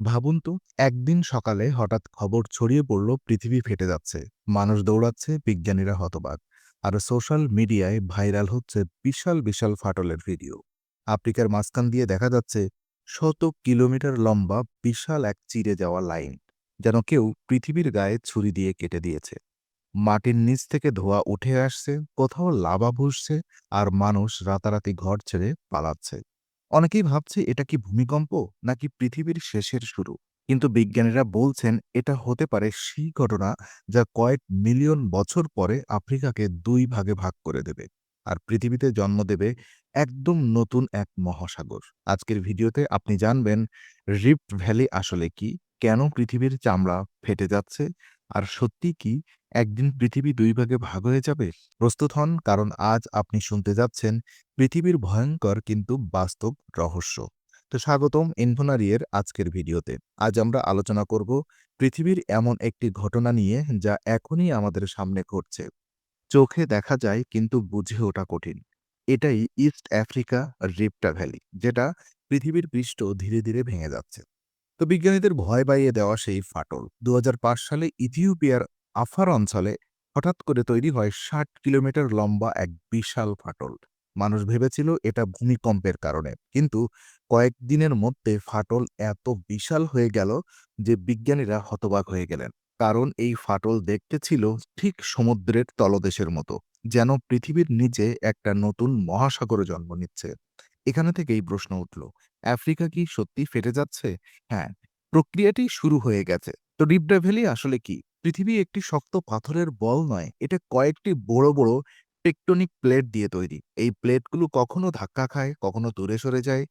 ভাবুন তো, একদিন সকালে হঠাৎ খবর ছড়িয়ে পড়ল, পৃথিবী ফেটে যাচ্ছে, মানুষ দৌড়াচ্ছে, বিজ্ঞানীরা হতবাক, আর সোশ্যাল মিডিয়ায় ভাইরাল হচ্ছে বিশাল বিশাল ফাটলের ভিডিও। আফ্রিকার মাঝখান দিয়ে দেখা যাচ্ছে, শত কিলোমিটার লম্বা, বিশাল এক চিরে যাওয়া লাইন, যেন কেউ পৃথিবীর গায়ে ছুরি দিয়ে কেটে দিয়েছে। মাটির নিচ থেকে ধোঁয়া উঠে আসছে, কোথাও লাভা ভুসছে আর মানুষ রাতারাতি ঘর ছেড়ে পালাচ্ছে। অনেকেই ভাবছে, এটা কি ভূমিকম্প নাকি পৃথিবীর শেষের শুরু? কিন্তু বিজ্ঞানীরা বলছেন, এটা হতে পারে সেই ঘটনা যা কয়েক মিলিয়ন বছর পরে আফ্রিকাকে দুই ভাগে ভাগ করে দেবে আর পৃথিবীতে জন্ম দেবে একদম নতুন এক মহাসাগর। আজকের ভিডিওতে আপনি জানবেন, রিফ্ট ভ্যালি আসলে কি? কেন পৃথিবীর চামড়া ফেটে যাচ্ছে? আর সত্যি কি একদিন পৃথিবী দুই ভাগে ভাগ হয়ে যাবে? প্রস্তুত হন, কারণ আজ আপনি শুনতে যাচ্ছেন পৃথিবীর ভয়ঙ্কর কিন্তু বাস্তব রহস্য। তো স্বাগতম ইনফোনারিয়ের আজকের ভিডিওতে। আজ আমরা আলোচনা করব পৃথিবীর এমন একটি ঘটনা নিয়ে যা এখনই আমাদের সামনে ঘটছে। চোখে দেখা যায় কিন্তু বুঝে ওঠা কঠিন। এটাই ইস্ট আফ্রিকা রিপ্টা ভ্যালি, যেটা পৃথিবীর পৃষ্ঠ ধীরে ধীরে ভেঙে যাচ্ছে। তো বিজ্ঞানীদের ভয় পাইয়ে দেওয়া সেই ফাটল। দুহাজার পাঁচ সালে ইথিওপিয়ার আফার অঞ্চলে হঠাৎ করে তৈরি হয় ষাট কিলোমিটার লম্বা এক বিশাল ফাটল। মানুষ ভেবেছিল এটা ভূমিকম্পের কারণে। কিন্তু কয়েকদিনের মধ্যে ফাটল এত বিশাল হয়ে গেল যে বিজ্ঞানীরা হতবাক হয়ে গেলেন। কারণ এই ফাটল দেখতে ছিল ঠিক সমুদ্রের তলদেশের মতো, যেন পৃথিবীর নিচে একটা নতুন মহাসাগরে জন্ম নিচ্ছে। এখানে থেকেই প্রশ্ন উঠল, আফ্রিকা কি সত্যি ফেটে যাচ্ছে? হ্যাঁ প্রক্রিয়াটি শুরু হয়ে গেছে। তো ভ্যালি আসলে কি? পৃথিবী একটি শক্ত পাথরের বল নয়, এটা কয়েকটি বড় বড় টেকটনিক প্লেট দিয়ে তৈরি। এই প্লেটগুলো কখনো ধাক্কা খায়, কখনো দূরে সরে যায়।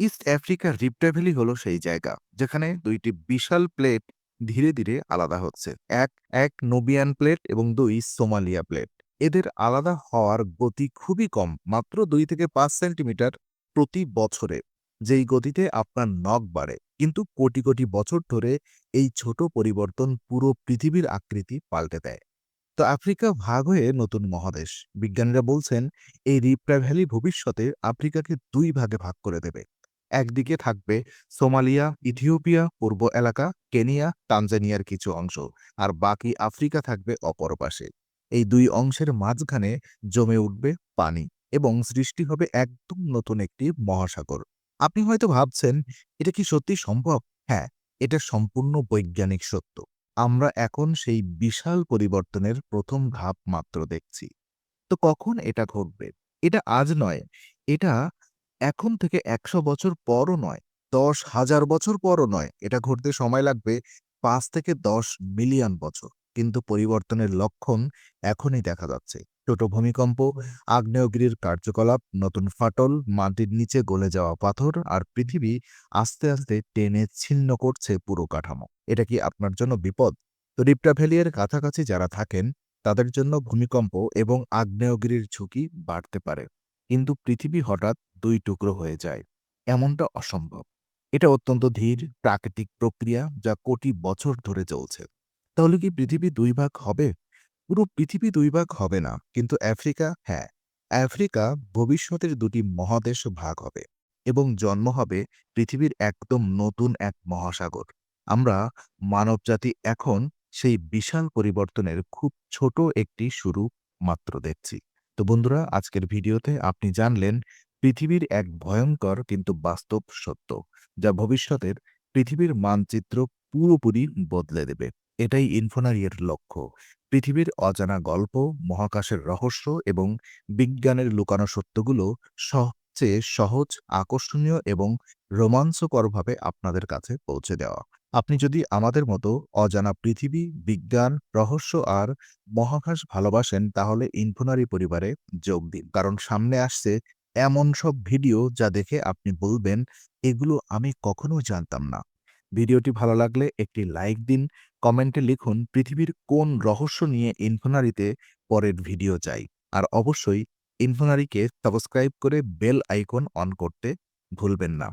ইস্ট আফ্রিকার রিপটা ভ্যালি হলো সেই জায়গা, যেখানে দুইটি বিশাল প্লেট ধীরে ধীরে আলাদা হচ্ছে। এক এক নোবিয়ান প্লেট এবং দুই সোমালিয়া প্লেট। এদের আলাদা হওয়ার গতি খুবই কম, মাত্র দুই থেকে পাঁচ সেন্টিমিটার প্রতি বছরে যেই গতিতে আপনার নখ বাড়ে, কিন্তু কোটি কোটি বছর ধরে এই ছোট পরিবর্তন পুরো পৃথিবীর আকৃতি পাল্টে দেয়। তো আফ্রিকা ভাগ হয়ে নতুন মহাদেশ। বিজ্ঞানীরা বলছেন, এই রিপ্রা ভ্যালি ভবিষ্যতে আফ্রিকাকে দুই ভাগে ভাগ করে দেবে। একদিকে থাকবে সোমালিয়া, ইথিওপিয়া, পূর্ব এলাকা, কেনিয়া, তানজানিয়ার কিছু অংশ, আর বাকি আফ্রিকা থাকবে অপর পাশে। এই দুই অংশের মাঝখানে জমে উঠবে পানি। এবং সৃষ্টি হবে একদম নতুন একটি মহাসাগর। আপনি হয়তো ভাবছেন, এটা কি সত্যি সম্ভব? হ্যাঁ এটা সম্পূর্ণ বৈজ্ঞানিক সত্য। আমরা এখন সেই বিশাল পরিবর্তনের প্রথম ধাপ মাত্র দেখছি। তো কখন এটা ঘটবে? এটা আজ নয়, এটা এখন থেকে একশো বছর পরও নয়, দশ হাজার বছর পরও নয়। এটা ঘটতে সময় লাগবে পাঁচ থেকে দশ মিলিয়ন বছর। কিন্তু পরিবর্তনের লক্ষণ এখনই দেখা যাচ্ছে। ছোট ভূমিকম্প, আগ্নেয়গিরির কার্যকলাপ, নতুন ফাটল, মাটির নিচে গলে যাওয়া পাথর আর পৃথিবী আস্তে আস্তে টেনে ছিন্ন করছে পুরো কাঠামো। এটা কি আপনার জন্য বিপদ? তো রিপ্টা ভ্যালিয়ের কাছাকাছি যারা থাকেন, তাদের জন্য ভূমিকম্প এবং আগ্নেয়গিরির ঝুঁকি বাড়তে পারে। কিন্তু পৃথিবী হঠাৎ দুই টুকরো হয়ে যায়। এমনটা অসম্ভব। এটা অত্যন্ত ধীর, প্রাকৃতিক প্রক্রিয়া যা কোটি বছর ধরে চলছে। তাহলে কি পৃথিবী দুই ভাগ হবে? পুরো পৃথিবী দুই ভাগ হবে না, কিন্তু আফ্রিকা হ্যাঁ আফ্রিকা ভবিষ্যতের দুটি মহাদেশ ভাগ হবে এবং জন্ম হবে পৃথিবীর একদম নতুন এক মহাসাগর। আমরা মানবজাতি এখন সেই বিশাল পরিবর্তনের খুব ছোট একটি শুরু মাত্র দেখছি। তো বন্ধুরা, আজকের ভিডিওতে আপনি জানলেন পৃথিবীর এক ভয়ঙ্কর কিন্তু বাস্তব সত্য, যা ভবিষ্যতের পৃথিবীর মানচিত্র পুরোপুরি বদলে দেবে। এটাই ইনফোনারিয়ের লক্ষ্য। পৃথিবীর অজানা গল্প, মহাকাশের রহস্য এবং বিজ্ঞানের লুকানো সত্যগুলো সবচেয়ে সহজ, আকর্ষণীয় এবং রোমাঞ্চকরভাবে আপনাদের কাছে পৌঁছে দেওয়া। আপনি যদি আমাদের মতো অজানা পৃথিবী, বিজ্ঞান, রহস্য আর মহাকাশ ভালোবাসেন, তাহলে ইনফোনারি পরিবারে যোগ দিন। কারণ সামনে আসছে এমন সব ভিডিও যা দেখে আপনি বলবেন, এগুলো আমি কখনো জানতাম না। ভিডিওটি ভালো লাগলে একটি লাইক দিন, কমেন্টে লিখুন পৃথিবীর কোন রহস্য নিয়ে ইনফোনারিতে পরের ভিডিও চাই। আর অবশ্যই ইনফোনারিকে সাবস্ক্রাইব করে বেল আইকন অন করতে ভুলবেন না।